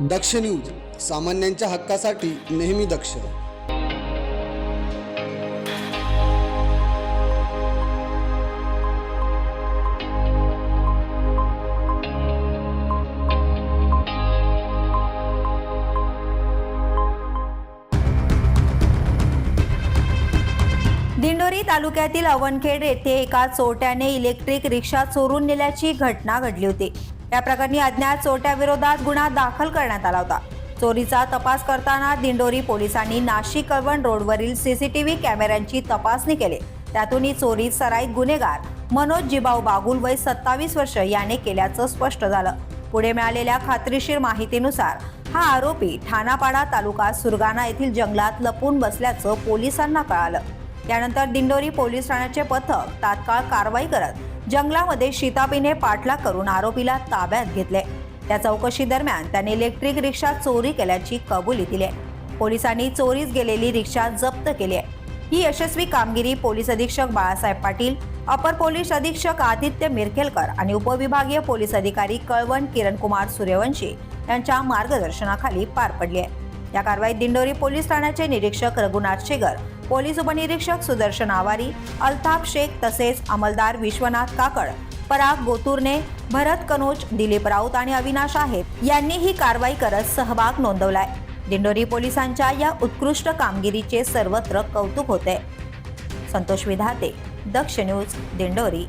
दक्ष news सामान्यांच्या हक्कासाठी नेहमी दक्ष. दिंडोरी तालुक्यातील अवनखेड येथे एका चोरट्याने इलेक्ट्रिक रिक्षा चोरून नेल्याची घटना घडली होती. या प्रकरणी अज्ञात चोरट्याविरोधात गुन्हा दाखल करण्यात आला होता. चोरीचा तपास करताना दिंडोरी पोलिसांनी नाशिक कळवण रोडवरील सीसीटीव्ही कॅमेऱ्यांची तपासणी केली. त्यातून ही चोरी सराईत गुन्हेगार मनोज जिबाऊ बागुल वय सत्तावीस वर्ष याने केल्याचं स्पष्ट झालं. पुढे मिळालेल्या खात्रीशीर माहितीनुसार हा आरोपी ठाणापाडा तालुका सुरगाणा येथील जंगलात लपून बसल्याचं पोलिसांना कळालं. त्यानंतर दिंडोरी पोलीस ठाण्याचे पथक तात्काळ कारवाई करत जंगलामध्ये शितापीने पाठलाग करून आरोपीला ताब्यात घेतले. त्या चौकशी दरम्यान त्याने इलेक्ट्रिक रिक्षा चोरी केल्याची कबुली दिली. आहे पोलिसांनी चोरीस गेलेली रिक्षा जप्त केली आहे. ही यशस्वी कामगिरी पोलीस अधीक्षक बाळासाहेब पाटील अपर पोलीस अधीक्षक आदित्य मिरखेलकर आणि उपविभागीय पोलीस अधिकारी कळवण किरणकुमार सूर्यवंशी यांच्या मार्गदर्शनाखाली पार पडली आहे. या कारवाईत दिंडोरी पोलीस ठाण्याचे निरीक्षक रघुनाथ शेगर पोलीस उपनिरीक्षक सुदर्शन आवारी अल्ताफ शेख तसेच अंमलदार विश्वनाथ काकड पराग गोतूरने भरत कनोज दिलीप राऊत आणि अविनाश आहेत. यांनी ही कारवाई करत सहभाग नोंदवलाय. दिंडोरी पोलिसांच्या या उत्कृष्ट कामगिरीचे सर्वत्र कौतुक होते संतोष विधाते दक्ष न्यूज दिंडोरी.